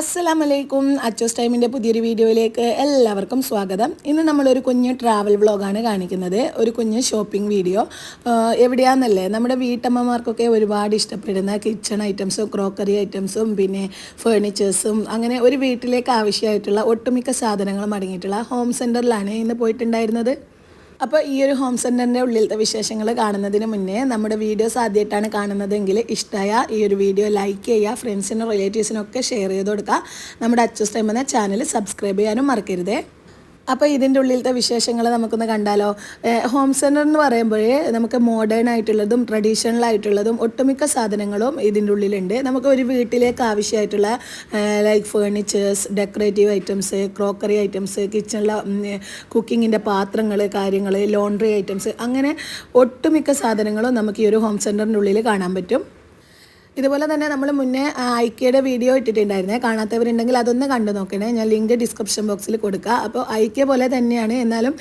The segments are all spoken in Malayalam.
അസ്സലാമലൈക്കും. അച്ചോസ് ടൈമിന്റെ പുതിയൊരു വീഡിയോയിലേക്ക് എല്ലാവർക്കും സ്വാഗതം. ഇന്ന് നമ്മളൊരു കുഞ്ഞ് ട്രാവൽ വ്ളോഗാണ് കാണിക്കുന്നത്. ഒരു കുഞ്ഞ് ഷോപ്പിംഗ് വീഡിയോ. എവിടെയാണെന്നല്ലേ നമ്മുടെ വീട്ടമ്മമാർക്കൊക്കെ ഒരുപാട് ഇഷ്ടപ്പെടുന്ന കിച്ചൺ ഐറ്റംസും ക്രോക്കറി ഐറ്റംസും പിന്നെ ഫേർണിച്ചേഴ്സും അങ്ങനെ ഒരു വീട്ടിലേക്ക് ആവശ്യമായിട്ടുള്ള ഒട്ടുമിക്ക സാധനങ്ങളും അടങ്ങിയിട്ടുള്ള ഹോം സെന്ററിലാണ് ഇന്ന് പോയിട്ടുണ്ടായിരുന്നത്. അപ്പോൾ ഈ ഒരു ഹോം സെന്ററിന്റെ ഉള്ളിലത്തെ വിശേഷങ്ങൾ കാണുന്നതിന് മുന്നേ നമ്മുടെ വീഡിയോസ് ആദ്യമായിട്ടാണ് കാണുന്നതെങ്കിൽ ഇഷ്ടമായ ഈ ഒരു വീഡിയോ ലൈക്ക് ചെയ്യുക ഫ്രണ്ട്സിനും റിലേറ്റീവ്സിനും ഒക്കെ ഷെയർ ചെയ്ത് കൊടുക്കുക. നമ്മുടെ അച്ചസ് ടൈം എന്ന ചാനൽ സബ്സ്ക്രൈബ് ചെയ്യാനും മറക്കരുതേ. അപ്പോൾ ഇതിന്റെ ഉള്ളിലത്തെ വിശേഷങ്ങൾ നമുക്കൊന്ന് കണ്ടാലോ? ഹോം സെന്റർ എന്ന് പറയുമ്പോഴേ നമുക്ക് മോഡേൺ ആയിട്ടുള്ളതും ട്രഡീഷണൽ ആയിട്ടുള്ളതും ഒട്ടുമിക്ക സാധനങ്ങളും ഇതിന്റെ ഉള്ളിലുണ്ട്. നമുക്ക് ഒരു വീട്ടിലേക്ക് ആവശ്യമായിട്ടുള്ള like furnitures decorative items crockery items കിച്ചണിലെ കുക്കിങ്ങിന്റെ പാത്രങ്ങൾ കാര്യങ്ങൾ ലോണ്ട്രി ഐറ്റംസ് അങ്ങനെ ഒട്ടുമിക്ക സാധനങ്ങളും നമുക്ക് ഈ ഒരു ഹോം സെന്ററിന്റെ ഉള്ളിൽ കാണാൻ പറ്റും. ഇതുപോലെ തന്നെ നമ്മൾ മുന്നേ ഐക്യയുടെ വീഡിയോ ഇട്ടിട്ടുണ്ടായിരുന്നേ. കാണാത്തവരുണ്ടെങ്കിൽ അതൊന്ന് കണ്ടു നോക്കണേ. ഞാൻ ലിങ്ക് ഡിസ്ക്രിപ്ഷൻ ബോക്സിൽ കൊടുക്കുക അപ്പോൾ ഐക്യ പോലെ തന്നെയാണ്. എന്നാലും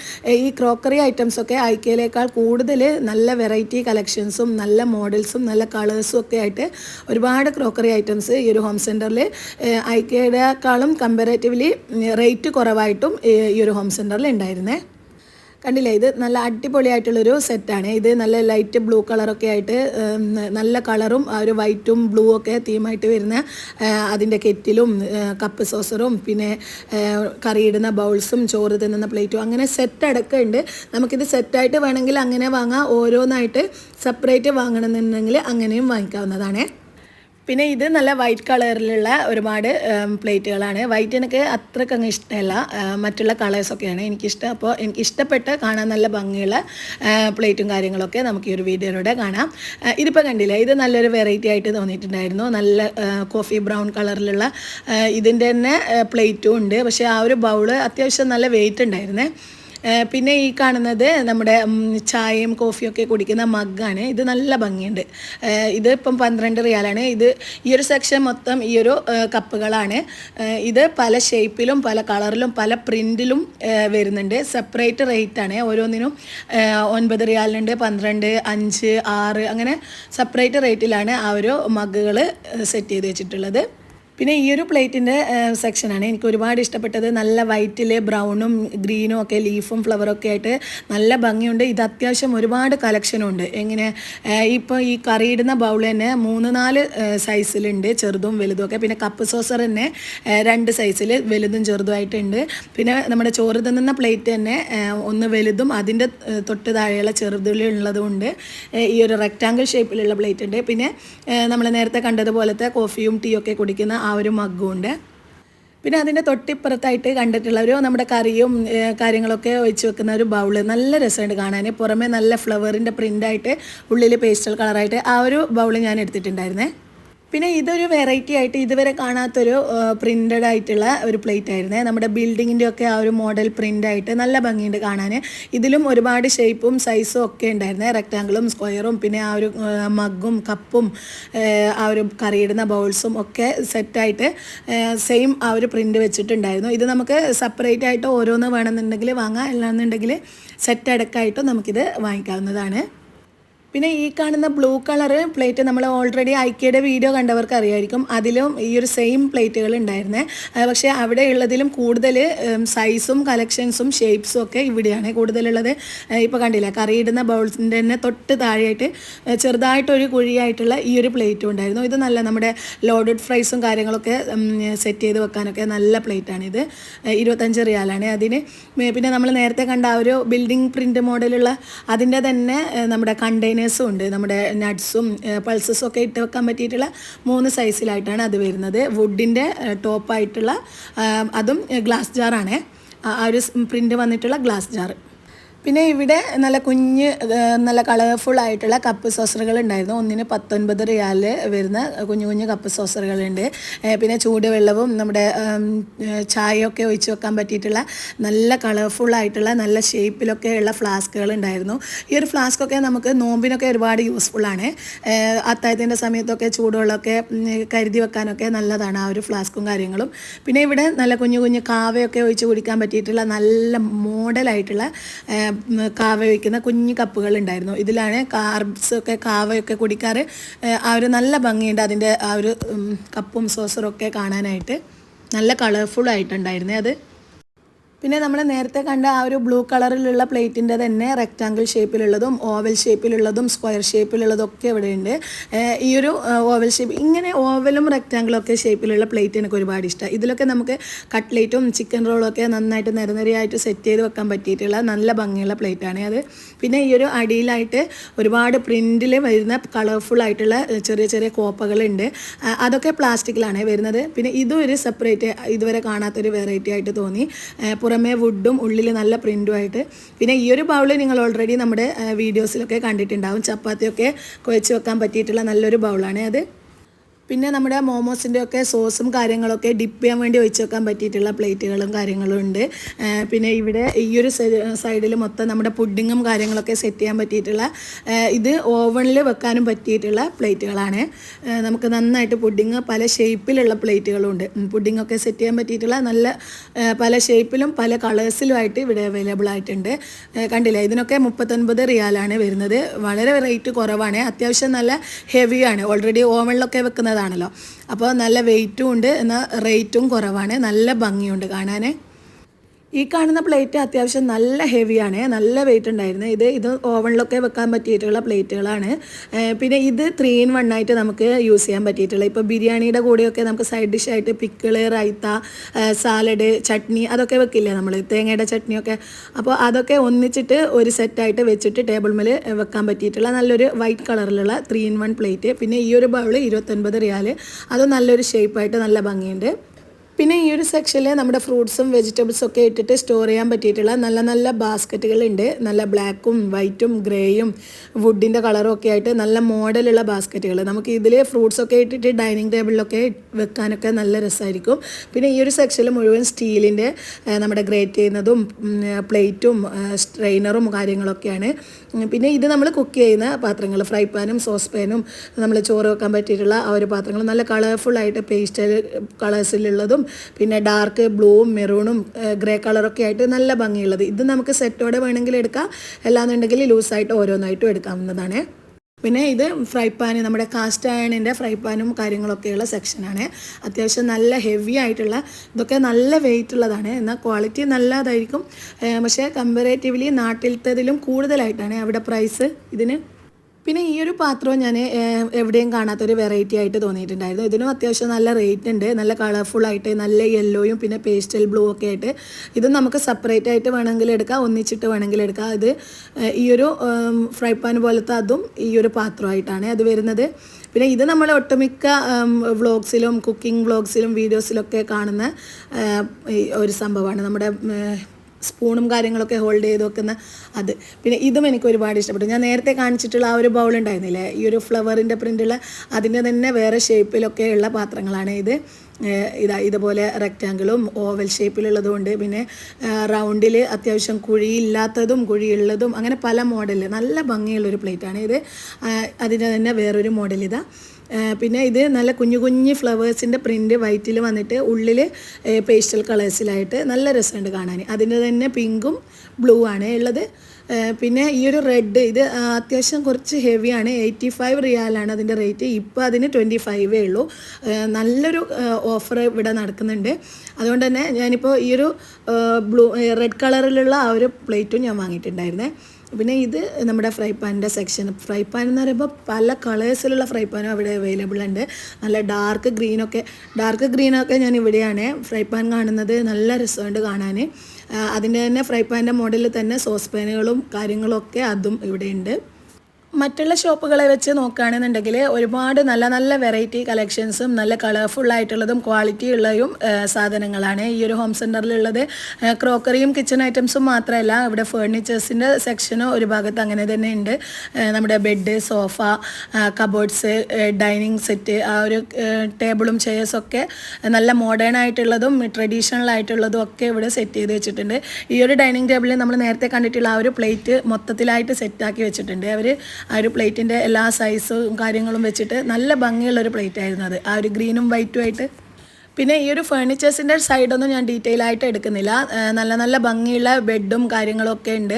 ഈ ക്രോക്കറി ഐറ്റംസൊക്കെ ഐക്യയിലേക്കാൾ കൂടുതൽ നല്ല വെറൈറ്റി കളക്ഷൻസും നല്ല മോഡൽസും നല്ല കളേഴ്സും ഒക്കെ ആയിട്ട് ഒരുപാട് ക്രോക്കറി ഐറ്റംസ് ഈ ഒരു ഹോം സെന്ററിൽ ഐക്യയുടെക്കാളും കമ്പാരേറ്റീവ്ലി റേറ്റ് കുറവായിട്ടും ഈ ഒരു ഹോം സെന്ററിൽ ഉണ്ടായിരുന്നേ. കണ്ടില്ലേ? ഇത് നല്ല അടിപൊളിയായിട്ടുള്ളൊരു സെറ്റാണ്. ഇത് നല്ല ലൈറ്റ് ബ്ലൂ കളറൊക്കെ ആയിട്ട് നല്ല കളറും ആ ഒരു വൈറ്റും ബ്ലൂ ഒക്കെ തീമായിട്ട് വരുന്ന അതിന്റെ കെറ്റിലും കപ്പ് സോസറും പിന്നെ കറിയിടുന്ന ബൗൾസും ചോറ് തിന്നുന്ന പ്ലേറ്റും അങ്ങനെ സെറ്റ് അടക്കമുണ്ട്. നമുക്കിത് സെറ്റായിട്ട് വേണമെങ്കിൽ അങ്ങനെ വാങ്ങാം. ഓരോന്നായിട്ട് സെപ്പറേറ്റ് വാങ്ങണമെന്നുണ്ടെങ്കിൽ അങ്ങനെയും വാങ്ങിക്കാവുന്നതാണേ. പിന്നെ ഇത് നല്ല വൈറ്റ് കളറിലുള്ള ഒരുപാട് പ്ലേറ്റുകളാണ് വൈറ്റ് എനിക്ക് അത്രയ്ക്ക് അങ്ങ് ഇഷ്ടമല്ല മറ്റുള്ള കളേഴ്സൊക്കെയാണ് എനിക്കിഷ്ടം. അപ്പോൾ എനിക്ക് ഇഷ്ടപ്പെട്ട് കാണാൻ നല്ല ഭംഗിയുള്ള പ്ലേറ്റും കാര്യങ്ങളൊക്കെ നമുക്ക് ഈ ഒരു വീഡിയോയിലൂടെ കാണാം. ഇതിപ്പോൾ കണ്ടില്ല ഇത് നല്ലൊരു വെറൈറ്റി ആയിട്ട് തോന്നിയിട്ടുണ്ടായിരുന്നു. നല്ല കോഫി ബ്രൗൺ കളറിലുള്ള ഇതിന്റെ തന്നെ പ്ലേറ്റും ഉണ്ട്. പക്ഷേ ആ ഒരു ബൗൾ അത്യാവശ്യം നല്ല വെയിറ്റ് ഉണ്ടായിരുന്നേ. പിന്നെ ഈ കാണുന്നത് നമ്മുടെ ചായയും കോഫിയൊക്കെ കുടിക്കുന്ന മഗ്ഗാണ്. ഇത് നല്ല ഭംഗിയുണ്ട്. ഇത് ഇപ്പം പന്ത്രണ്ട് റിയാലാണ്. ഇത് ഈ ഒരു സെക്ഷൻ മൊത്തം ഈ ഒരു കപ്പുകളാണ്. ഇത് പല ഷേപ്പിലും പല കളറിലും പല പ്രിന്റിലും വരുന്നുണ്ട്. സെപ്പറേറ്റ് റേറ്റാണ് ഓരോന്നിനും ഒൻപത് റിയാലിനുണ്ട് പന്ത്രണ്ട് അഞ്ച് ആറ് അങ്ങനെ സെപ്പറേറ്റ് റേറ്റിലാണ് ആ ഒരു മഗ്ഗുകൾ സെറ്റ് ചെയ്ത് വെച്ചിട്ടുള്ളത്. പിന്നെ ഈ ഒരു പ്ലേറ്റിന്റെ സെക്ഷനാണ് എനിക്ക് ഒരുപാട് ഇഷ്ടപ്പെട്ടത്. നല്ല വൈറ്റിൽ ബ്രൗണും ഗ്രീനും ഒക്കെ ലീഫും ഫ്ലവറും ഒക്കെ ആയിട്ട് നല്ല ഭംഗിയുണ്ട്. ഇത് അത്യാവശ്യം ഒരുപാട് കളക്ഷനും ഉണ്ട്. എങ്ങനെ ഇപ്പോൾ ഈ കറിയിടുന്ന ബൗൾ തന്നെ മൂന്ന് നാല് സൈസിലുണ്ട് ചെറുതും വലുതും ഒക്കെ. പിന്നെ കപ്പ് സോസർ തന്നെ രണ്ട് സൈസിൽ വലുതും ചെറുതുമായിട്ടുണ്ട്. പിന്നെ നമ്മുടെ ചോറ് തിന്നുന്ന പ്ലേറ്റ് തന്നെ ഒന്ന് വലുതും അതിന്റെ തൊട്ട് താഴെയുള്ള ചെറുതിലുള്ളതും ഉണ്ട്. ഏ, ഈ ഒരു റെക്റ്റാങ്കിൾ ഷേപ്പിലുള്ള പ്ലേറ്റ് ഉണ്ട്. പിന്നെ നമ്മൾ നേരത്തെ കണ്ടതുപോലത്തെ കോഫിയും ടീ ഒക്കെ കുടിക്കുന്ന ആ ഒരു മഗ്ഗും ഉണ്ട് പിന്നെ അതിന്റെ തൊട്ടിപ്പുറത്തായിട്ട് കണ്ടിട്ടുള്ളവരോ നമ്മുടെ കറിയും കാര്യങ്ങളൊക്കെ ഒഴിച്ച് വെക്കുന്ന ഒരു ബൗൾ നല്ല രസമുണ്ട് കാണാൻ. പുറമേ നല്ല ഫ്ലവറിന്റെ പ്രിന്റായിട്ട് ഉള്ളിൽ പേസ്റ്റൽ കളറായിട്ട് ആ ഒരു ബൗൾ ഞാൻ എടുത്തിട്ടുണ്ടായിരുന്നേ. പിന്നെ ഇതൊരു വെറൈറ്റി ആയിട്ട് ഇതുവരെ കാണാത്തൊരു പ്രിന്റഡ് ആയിട്ടുള്ള ഒരു പ്ലേറ്റ് ആയിരുന്നേ. നമ്മുടെ ബിൽഡിങ്ങിന്റെ ഒക്കെ ആ ഒരു മോഡൽ പ്രിന്റ് ആയിട്ട് നല്ല ഭംഗിയുണ്ട് കാണാൻ ഇതിലും ഒരുപാട് ഷേപ്പും സൈസും ഒക്കെ ഉണ്ടായിരുന്നേ. റെക്റ്റാങ്കിളും സ്ക്വയറും പിന്നെ ആ ഒരു മഗ്ഗും കപ്പും ആ ഒരു കറിയിടുന്ന ബൗൾസും ഒക്കെ സെറ്റായിട്ട് സെയിം ആ ഒരു പ്രിന്റ് വെച്ചിട്ടുണ്ടായിരുന്നു. ഇത് നമുക്ക് സെപ്പറേറ്റ് ആയിട്ട് ഓരോന്ന് വേണമെന്നുണ്ടെങ്കിൽ വാങ്ങാം. അല്ലാന്നുണ്ടെങ്കിൽ സെറ്റ് അടക്കമായിട്ടും നമുക്കിത് വാങ്ങിക്കാവുന്നതാണ്. പിന്നെ ഈ കാണുന്ന ബ്ലൂ കളർ പ്ലേറ്റ് നമ്മൾ ഓൾറെഡി ഐക്യയുടെ വീഡിയോ കണ്ടവർക്ക് അറിയായിരിക്കും അതിലും ഈ ഒരു സെയിം പ്ലേറ്റുകൾ ഉണ്ടായിരുന്നേ. പക്ഷേ അവിടെ ഉള്ളതിലും കൂടുതൽ സൈസും കളക്ഷൻസും ഷേപ്സും ഒക്കെ ഇവിടെയാണ് കൂടുതലുള്ളത്. ഇപ്പോൾ കണ്ടില്ല കറിയിടുന്ന ബൗൾസിന്റെ തന്നെ തൊട്ട് താഴെയായിട്ട് ചെറുതായിട്ടൊരു കുഴിയായിട്ടുള്ള ഈ ഒരു പ്ലേറ്റും ഉണ്ടായിരുന്നു. ഇത് നല്ല നമ്മുടെ ലോഡഡ് ഫ്രൈസും കാര്യങ്ങളൊക്കെ സെറ്റ് ചെയ്ത് വെക്കാനൊക്കെ നല്ല പ്ലേറ്റാണിത് ഇരുപത്തഞ്ച് റിയാലാണ് അതിന്. പിന്നെ നമ്മൾ നേരത്തെ കണ്ട ആ ഒരു ബിൽഡിംഗ് പ്രിന്റ് മോഡലുള്ള അതിന്റെ തന്നെ നമ്മുടെ നമ്മുടെ കണ്ടെയ്നേഴ്സും ഉണ്ട്. നമ്മുടെ നട്ട്സും പൾസസും ഒക്കെ ഇട്ട് വെക്കാൻ പറ്റിയിട്ടുള്ള മൂന്ന് സൈസിലായിട്ടാണ് അത് വരുന്നത്. വുഡിന്റെ ടോപ്പായിട്ടുള്ള അതും ഗ്ലാസ് ജാറാണ്. ആ ഒരു പ്രിന്റ് വന്നിട്ടുള്ള ഗ്ലാസ് ജാർ പിന്നെ ഇവിടെ നല്ല കുഞ്ഞ് നല്ല കളർഫുൾ ആയിട്ടുള്ള കപ്പ് സോസറുകൾ ഉണ്ടായിരുന്നു. ഒന്നിന് പത്തൊൻപത് റിയാലിൽ വരുന്ന കുഞ്ഞു കുഞ്ഞു കപ്പ് സോസറുകളുണ്ട് പിന്നെ ചൂടുവെള്ളവും നമ്മുടെ ചായയൊക്കെ ഒഴിച്ച് വെക്കാൻ പറ്റിയിട്ടുള്ള നല്ല കളർഫുൾ ആയിട്ടുള്ള നല്ല ഷേപ്പിലൊക്കെ ഉള്ള ഫ്ലാസ്കുകൾ ഉണ്ടായിരുന്നു. ഈ ഒരു ഫ്ലാസ്കൊക്കെ നമുക്ക് നോമ്പിനൊക്കെ ഒരുപാട് ഏഹ്, അത്താഴത്തിന്റെ സമയത്തൊക്കെ ചൂടുവെള്ളമൊക്കെ കരുതി വെക്കാനൊക്കെ നല്ലതാണ് ആ ഒരു ഫ്ലാസ്കും കാര്യങ്ങളും. പിന്നെ ഇവിടെ നല്ല കുഞ്ഞു കുഞ്ഞു കാവയൊക്കെ ഒഴിച്ച് കുടിക്കാൻ പറ്റിയിട്ടുള്ള നല്ല മോഡലായിട്ടുള്ള കാവ വയ്ക്കുന്ന കുഞ്ഞു കപ്പുകൾ ഉണ്ടായിരുന്നു. ഇതിലാണ് കാർബ്സ് ഒക്കെ കാവയൊക്കെ കുടിക്കാറ്. ആ ഒരു നല്ല ഭംഗിയുണ്ട് അതിന്റെ ആ ഒരു കപ്പും സോസറും ഒക്കെ കാണാനായിട്ട്. നല്ല കളർഫുൾ ആയിട്ടുണ്ടായിരുന്നേ അത്. പിന്നെ നമ്മൾ നേരത്തെ കണ്ട ആ ഒരു ബ്ലൂ കളറിലുള്ള പ്ലേറ്റിന്റെ തന്നെ റെക്റ്റാങ്കിൾ ഷേപ്പിലുള്ളതും ഓവൽ ഷേപ്പിലുള്ളതും സ്ക്വയർ ഷേപ്പിലുള്ളതും ഒക്കെ ഇവിടെയുണ്ട്. ഈ ഒരു ഓവൽ ഷേപ്പ് ഇങ്ങനെ ഓവലും റെക്റ്റാങ്കിളും ഒക്കെ ഷേപ്പിലുള്ള പ്ലേറ്റ് എനിക്ക് ഒരുപാട് ഇഷ്ടമാണ് ഇതിലൊക്കെ നമുക്ക് കട്ട്ലേറ്റും ചിക്കൻ റോളും ഒക്കെ നന്നായിട്ട് നിരനിരയായിട്ട് സെറ്റ് ചെയ്ത് വെക്കാൻ പറ്റിയിട്ടുള്ള നല്ല ഭംഗിയുള്ള പ്ലേറ്റാണ് അത്. പിന്നെ ഈ ഒരു അടിയിലായിട്ട് ഒരുപാട് പ്രിന്റിൽ വരുന്ന കളർഫുൾ ആയിട്ടുള്ള ചെറിയ ചെറിയ കോപ്പകളുണ്ട്. അതൊക്കെ പ്ലാസ്റ്റിക്കിലാണ് വരുന്നത്. പിന്നെ ഇതും ഒരു സെപ്പറേറ്റ് ഇതുവരെ കാണാത്തൊരു വെറൈറ്റി ആയിട്ട് തോന്നി. പുറമേ വുഡും ഉള്ളിൽ നല്ല പ്രിന്റും ആയിട്ട്. പിന്നെ ഈ ഒരു ബൗൾ നിങ്ങൾ ഓൾറെഡി നമ്മുടെ വീഡിയോസിലൊക്കെ കണ്ടിട്ടുണ്ടാവും. ചപ്പാത്തിയൊക്കെ കുഴച്ച് വെക്കാൻ പറ്റിയിട്ടുള്ള നല്ലൊരു ബൗളാണ് അത്. പിന്നെ നമ്മുടെ മോമോസിന്റെ ഒക്കെ സോസും കാര്യങ്ങളൊക്കെ ഡിപ്പ് ചെയ്യാൻ വേണ്ടി ഒഴിച്ചു വെക്കാൻ പറ്റിയിട്ടുള്ള പ്ലേറ്റുകളും കാര്യങ്ങളും ഉണ്ട്. പിന്നെ ഇവിടെ ഈ ഒരു സൈഡിൽ മൊത്തം നമ്മുടെ പുഡിങ്ങും കാര്യങ്ങളൊക്കെ സെറ്റ് ചെയ്യാൻ പറ്റിയിട്ടുള്ള ഇത് ഓവണിൽ വെക്കാനും പറ്റിയിട്ടുള്ള പ്ലേറ്റുകളാണ്. നമുക്ക് നന്നായിട്ട് പുഡിങ് പല ഷേപ്പിലുള്ള പ്ലേറ്റുകളും ഉണ്ട്. പുഡിങ്ങൊക്കെ സെറ്റ് ചെയ്യാൻ പറ്റിയിട്ടുള്ള നല്ല പല ഷേപ്പിലും പല കളേഴ്സിലുമായിട്ട് ഇവിടെ അവൈലബിൾ ആയിട്ടുണ്ട്. കണ്ടില്ലേ? ഇതിനൊക്കെ മുപ്പത്തൊൻപത് റിയാലാണ് വരുന്നത്. വളരെ റേറ്റ് കുറവാണ്. അത്യാവശ്യം നല്ല ഹെവിയാണ് ഓൾറെഡി ഓവണിലൊക്കെ വെക്കുന്നതാണല്ലോ അപ്പോൾ നല്ല വെയിറ്റും ഉണ്ട് എന്നാൽ റേറ്റും കുറവാണ്. നല്ല ഭംഗിയുണ്ട് കാണാൻ. ഈ കാണുന്ന പ്ലേറ്റ് അത്യാവശ്യം നല്ല ഹെവിയാണ്. നല്ല വെയിറ്റ് ഉണ്ടായിരുന്നു. ഇത് ഇത് ഓവണിലൊക്കെ വെക്കാൻ പറ്റിയിട്ടുള്ള പ്ലേറ്റുകളാണ്. പിന്നെ ഇത് ത്രീ ഇൻ വൺ ആയിട്ട് നമുക്ക് യൂസ് ചെയ്യാൻ പറ്റിയിട്ടുള്ള. ഇപ്പോൾ ബിരിയാണിയുടെ കൂടെയൊക്കെ നമുക്ക് സൈഡ് ഡിഷായിട്ട് പിക്കിൾ റൈത്ത സാലഡ് ചട്നി അതൊക്കെ വെക്കില്ലേ നമ്മൾ തേങ്ങയുടെ ചട്നിയൊക്കെ. അപ്പോൾ അതൊക്കെ ഒന്നിച്ചിട്ട് ഒരു സെറ്റായിട്ട് വെച്ചിട്ട് ടേബിൾ മേൽ വെക്കാൻ പറ്റിയിട്ടുള്ള നല്ലൊരു വൈറ്റ് കളറിലുള്ള ത്രീ ഇൻ വൺ പ്ലേറ്റ് പിന്നെ ഈ ഒരു ബൗൾ ഇരുപത്തൊൻപത് റിയാൽ അത് നല്ലൊരു ഷേപ്പായിട്ട് നല്ല ഭംഗിയുണ്ട്. പിന്നെ ഈ ഒരു സെക്ഷനിൽ നമ്മുടെ ഫ്രൂട്ട്സും വെജിറ്റബിൾസും ഒക്കെ ഇട്ടിട്ട് സ്റ്റോർ ചെയ്യാൻ പറ്റിയിട്ടുള്ള നല്ല നല്ല ബാസ്ക്കറ്റുകളുണ്ട്. നല്ല ബ്ലാക്കും വൈറ്റും ഗ്രേയും വുഡിന്റെ കളറും ഒക്കെ ആയിട്ട് നല്ല മോഡലുള്ള ബാസ്ക്കറ്റുകൾ. നമുക്ക് ഇതിൽ ഫ്രൂട്ട്സൊക്കെ ഇട്ടിട്ട് ഡൈനിങ് ടേബിളിലൊക്കെ വെക്കാനൊക്കെ നല്ല രസമായിരിക്കും പിന്നെ ഈ ഒരു സെക്ഷനിൽ മുഴുവൻ സ്റ്റീലിന്റെ നമ്മുടെ ഗ്രേറ്റ് ചെയ്യുന്നതും പ്ലേറ്റും സ്ട്രെയിനറും കാര്യങ്ങളൊക്കെയാണ്. പിന്നെ ഇത് നമ്മൾ കുക്ക് ചെയ്യുന്ന പാത്രങ്ങൾ ഫ്രൈ പാനും സോസ് പാനും നമ്മൾ ചോറ് വെക്കാൻ പറ്റിയിട്ടുള്ള ആ ഒരു പാത്രങ്ങൾ നല്ല കളർഫുള്ളായിട്ട് പേസ്റ്റൽ കളേഴ്സിലുള്ളതും പിന്നെ ഡാർക്ക് ബ്ലൂവും മെറൂണും ഗ്രേ കളറൊക്കെ ആയിട്ട് നല്ല ഭംഗിയുള്ളത്. ഇത് നമുക്ക് സെറ്റോടെ വേണമെങ്കിൽ എടുക്കാം. അല്ലാന്നുണ്ടെങ്കിൽ ലൂസായിട്ട് ഓരോന്നായിട്ടും എടുക്കാവുന്നതാണ്. പിന്നെ ഇത് ഫ്രൈ പാൻ നമ്മുടെ കാസ്റ്റ് അയണിന്റെ ഫ്രൈ പാനും കാര്യങ്ങളൊക്കെയുള്ള സെക്ഷനാണ് അത്യാവശ്യം നല്ല ഹെവി ആയിട്ടുള്ള ഇതൊക്കെ നല്ല വെയിറ്റ് ഉള്ളതാണ്. എന്നാൽ ക്വാളിറ്റി നല്ലതായിരിക്കും. പക്ഷേ കമ്പറേറ്റീവ്ലി നാട്ടിലത്തേതിലും കൂടുതലായിട്ടാണ് അവിടെ പ്രൈസ് ഇതിന്. പിന്നെ ഈ ഒരു പാത്രവും ഞാൻ എവിടെയും കാണാത്തൊരു വെറൈറ്റി ആയിട്ട് തോന്നിയിട്ടുണ്ടായിരുന്നു. ഇതിനും അത്യാവശ്യം നല്ല റേറ്റ് ഉണ്ട്. നല്ല കളർഫുൾ ആയിട്ട് നല്ല യെല്ലോയും പിന്നെ പേസ്റ്റൽ ബ്ലൂ ഒക്കെ ആയിട്ട്. ഇത് നമുക്ക് സെപ്പറേറ്റ് ആയിട്ട് വേണമെങ്കിൽ എടുക്കാം ഒന്നിച്ചിട്ട് വേണമെങ്കിൽ എടുക്കാം. ഇത് ഈ ഒരു ഫ്രൈ പാൻ പോലത്തെ അതും ഈ ഒരു പാത്രമായിട്ടാണ് അത് വരുന്നത്. പിന്നെ ഇത് നമ്മൾ ഒട്ടുമിക്ക വ്ളോഗ്സിലും കുക്കിംഗ് വ്ളോഗ്സിലും വീഡിയോസിലൊക്കെ കാണുന്ന ഒരു സംഭവമാണ്. നമ്മുടെ സ്പൂണും കാര്യങ്ങളൊക്കെ ഹോൾഡ് ചെയ്ത് വെക്കുന്ന അത്. പിന്നെ ഇതും എനിക്ക് ഒരുപാട് ഇഷ്ടപ്പെട്ടു. ഞാൻ നേരത്തെ കാണിച്ചിട്ടുള്ള ആ ഒരു ബൗൾ ഉണ്ടായിരുന്നില്ലേ? ഈ ഒരു ഫ്ലവറിന്റെ പ്രിന്റുള്ള അതിന്റെ തന്നെ വേറെ ഷേപ്പിലൊക്കെ ഉള്ള പാത്രങ്ങളാണ് ഇത്. ഇതാ ഇതുപോലെ റെക്റ്റാങ്കിളും ഓവൽ ഷേപ്പിലുള്ളതുകൊണ്ട് പിന്നെ റൗണ്ടിൽ അത്യാവശ്യം കുഴിയില്ലാത്തതും കുഴിയുള്ളതും അങ്ങനെ പല മോഡലിൽ നല്ല ഭംഗിയുള്ളൊരു പ്ലേറ്റാണ് ഇത്. അതിന്റെ തന്നെ വേറൊരു മോഡൽ ഇതാ. പിന്നെ ഇത് നല്ല കുഞ്ഞു കുഞ്ഞു ഫ്ലവേഴ്സിന്റെ പ്രിന്റ് വൈറ്റിൽ വന്നിട്ട് ഉള്ളിൽ പേസ്റ്റൽ കളേഴ്സിലായിട്ട് നല്ല രസമുണ്ട് കാണാൻ അതിന്റെ തന്നെ പിങ്കും ബ്ലൂ ആണ് ഉള്ളത്. പിന്നെ ഈ ഒരു റെഡ് ഇത് അത്യാവശ്യം കുറച്ച് ഹെവിയാണ് എയ്റ്റി ഫൈവ് റിയാലാണ് അതിന്റെ റേറ്റ്. ഇപ്പോൾ അതിന് ട്വന്റി ഫൈവേ ഉള്ളൂ. നല്ലൊരു ഓഫർ ഇവിടെ നടക്കുന്നുണ്ട്. അതുകൊണ്ട് തന്നെ ഞാനിപ്പോൾ ഈ ഒരു ബ്ലൂ റെഡ് കളറിലുള്ള ആ ഒരു പ്ലേറ്റും ഞാൻ വാങ്ങിയിട്ടുണ്ടായിരുന്നേ. പിന്നെ ഇത് നമ്മുടെ ഫ്രൈ പാനിന്റെ സെക്ഷൻ ഫ്രൈ പാൻ എന്ന് പറയുമ്പോൾ പല കളേഴ്സിലുള്ള ഫ്രൈ പാനും അവിടെ അവൈലബിൾ ഉണ്ട്. നല്ല ഡാർക്ക് ഗ്രീനൊക്കെ ഡാർക്ക് ഗ്രീനൊക്കെ ഞാൻ ഇവിടെയാണ് ഫ്രൈ പാൻ കാണുന്നത്. നല്ല രസമുണ്ട് കാണാൻ. അതിന്റെ തന്നെ ഫ്രൈ പാനിന്റെ മോഡലിൽ തന്നെ സോസ് പാനുകളും കാര്യങ്ങളും ഒക്കെ അതും ഇവിടെയുണ്ട് മറ്റുള്ള ഷോപ്പുകളെ വെച്ച് നോക്കുകയാണെന്നുണ്ടെങ്കിൽ ഒരുപാട് നല്ല നല്ല വെറൈറ്റി കളക്ഷൻസും നല്ല കളർഫുൾ ആയിട്ടുള്ളതും ക്വാളിറ്റി ഉള്ളതും സാധനങ്ങളാണ്. ഈ ഒരു ഹോം സെന്ററിലുള്ളത് ക്രോക്കറിയും കിച്ചൺ ഐറ്റംസും മാത്രമല്ല ഇവിടെ ഫേർണിച്ചേഴ്സിന്റെ സെക്ഷനും ഒരു ഭാഗത്ത് അങ്ങനെ തന്നെ ഉണ്ട്. നമ്മുടെ bed sofa cupboards dining set ആ ഒരു ടേബിളും ചെയേഴ്സൊക്കെ നല്ല മോഡേൺ ആയിട്ടുള്ളതും ട്രഡീഷണൽ ആയിട്ടുള്ളതും ഒക്കെ ഇവിടെ സെറ്റ് ചെയ്ത് വെച്ചിട്ടുണ്ട്. ഈ ഒരു ഡൈനിങ് ടേബിളിൽ നമ്മൾ നേരത്തെ കണ്ടിട്ടുള്ള ആ ഒരു പ്ലേറ്റ് മൊത്തത്തിലായിട്ട് സെറ്റാക്കി വെച്ചിട്ടുണ്ട്. അവർ ആ ഒരു പ്ലേറ്റിന്റെ എല്ലാ സൈസും കാര്യങ്ങളും വെച്ചിട്ട് നല്ല ഭംഗിയുള്ള ഒരു പ്ലേറ്റ് ആയിരുന്നു അത്. ആ ഒരു ഗ്രീനും വൈറ്റും ആയിട്ട് പിന്നെ ഈ ഒരു ഫേണിച്ചേഴ്സിന്റെ സൈഡൊന്നും ഞാൻ ഡീറ്റെയിൽ ആയിട്ട് എടുക്കുന്നില്ല. നല്ല നല്ല ഭംഗിയുള്ള ബെഡും കാര്യങ്ങളൊക്കെ ഉണ്ട്.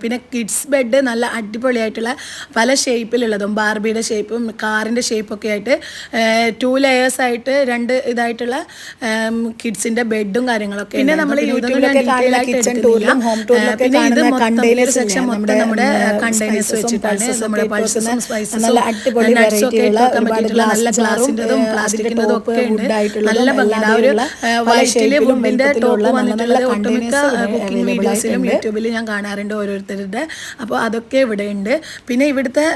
പിന്നെ കിഡ്സ് ബെഡ് നല്ല അടിപൊളിയായിട്ടുള്ള പല ഷേപ്പിലുള്ളതും ബാർബിയുടെ ഷേപ്പും കാറിന്റെ ഷേപ്പൊക്കെ ആയിട്ട് ടു ലെയേഴ്സ് ആയിട്ട് രണ്ട് ഇതായിട്ടുള്ള കിഡ്സിന്റെ ബെഡും കാര്യങ്ങളൊക്കെ പിന്നെ നമ്മൾ ടൂറിലൊക്കെ കാണുന്ന കണ്ടെയ്നേഴ്സ് സെക്ഷൻ മൊത്തം നമ്മുടെ കണ്ടെയ്നേഴ്സ് വെച്ചിട്ടാണ് നമ്മുടെ പൾസസും സ്പൈസസും nuts ഒക്കെ ഇട്ട് വെക്കാൻ പറ്റിയിട്ടുള്ള നല്ല ഗ്ലാസിന്റെതും പ്ലാസ്റ്റിക്കിന്റെതും ഒക്കെ ഉണ്ട്. നല്ല ആ ഒരു ടോപ്പ് വന്നിട്ടുള്ളത് ഒട്ടുമിക്ക കുക്കിംഗ് വീഡിയോസിലും. യൂട്യൂബിൽ ഞാൻ കാണാറുണ്ട് ഓരോരുത്തരുടെ. അപ്പോൾ അതൊക്കെ ഇവിടെ ഉണ്ട് പിന്നെ ഇവിടുത്തെ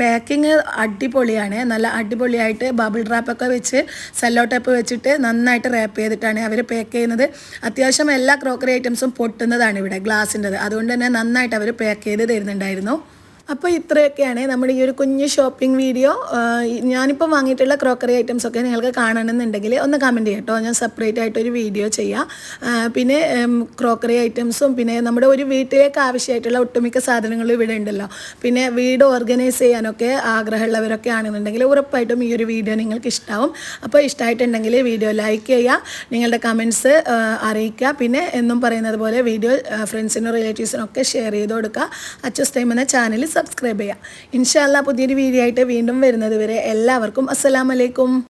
പാക്കിങ് അടിപൊളിയാണ്. നല്ല അടിപൊളിയായിട്ട് ബബിൾ റാപ്പൊക്കെ വെച്ച് സെല്ലോ ടേപ്പ് വെച്ചിട്ട് നന്നായിട്ട് റാപ്പ് ചെയ്തിട്ടാണ് അവർ പാക്ക് ചെയ്യുന്നത്. അത്യാവശ്യം എല്ലാ ക്രോക്കറി ഐറ്റംസും പൊട്ടുന്നതാണ് ഇവിടെ ഗ്ലാസിന്റെത് അതുകൊണ്ട് തന്നെ നന്നായിട്ട് അവർ പാക്ക് ചെയ്ത് തരുന്നുണ്ടായിരുന്നു. അപ്പോൾ ഇത്രയൊക്കെയാണ് നമ്മുടെ ഈ ഒരു കുഞ്ഞു ഷോപ്പിംഗ് വീഡിയോ ഞാനിപ്പോൾ വാങ്ങിയിട്ടുള്ള ക്രോക്കറി ഐറ്റംസ് ഒക്കെ നിങ്ങൾക്ക് കാണണമെന്നുണ്ടെങ്കിൽ ഒന്ന് കമന്റ് ചെയ്യട്ടോ ഞാൻ സെപ്പറേറ്റ് ആയിട്ടൊരു വീഡിയോ ചെയ്യാം. പിന്നെ ക്രോക്കറി ഐറ്റംസും പിന്നെ നമ്മുടെ ഒരു വീട്ടിലേക്ക് ആവശ്യമായിട്ടുള്ള ഒട്ടുമിക്ക സാധനങ്ങളും ഇവിടെ ഉണ്ടല്ലോ. പിന്നെ വീട് ഓർഗനൈസ് ചെയ്യാനൊക്കെ ആഗ്രഹമുള്ളവരൊക്കെ ആണെന്നുണ്ടെങ്കിൽ ഉറപ്പായിട്ടും ഈ ഒരു വീഡിയോ നിങ്ങൾക്ക് ഇഷ്ടമാവും അപ്പോൾ ഇഷ്ടമായിട്ടുണ്ടെങ്കിൽ വീഡിയോ ലൈക്ക് ചെയ്യുക നിങ്ങളുടെ കമൻസ് അറിയിക്കുക. പിന്നെ എന്നും പറയുന്നത് പോലെ വീഡിയോ ഫ്രണ്ട്സിനും റിലേറ്റീവ്സിനും ഒക്കെ ഷെയർ ചെയ്ത് കൊടുക്കുക. അച്ചസ് ടൈം എന്ന ചാനൽ സബ്സ്ക്രൈബ് ചെയ്യുക ഇൻഷാല്ല പുതിയൊരു വീഡിയോ ആയിട്ട് വീണ്ടും വരുന്നത് വരെ എല്ലാവർക്കും അസ്സലാമലൈക്കും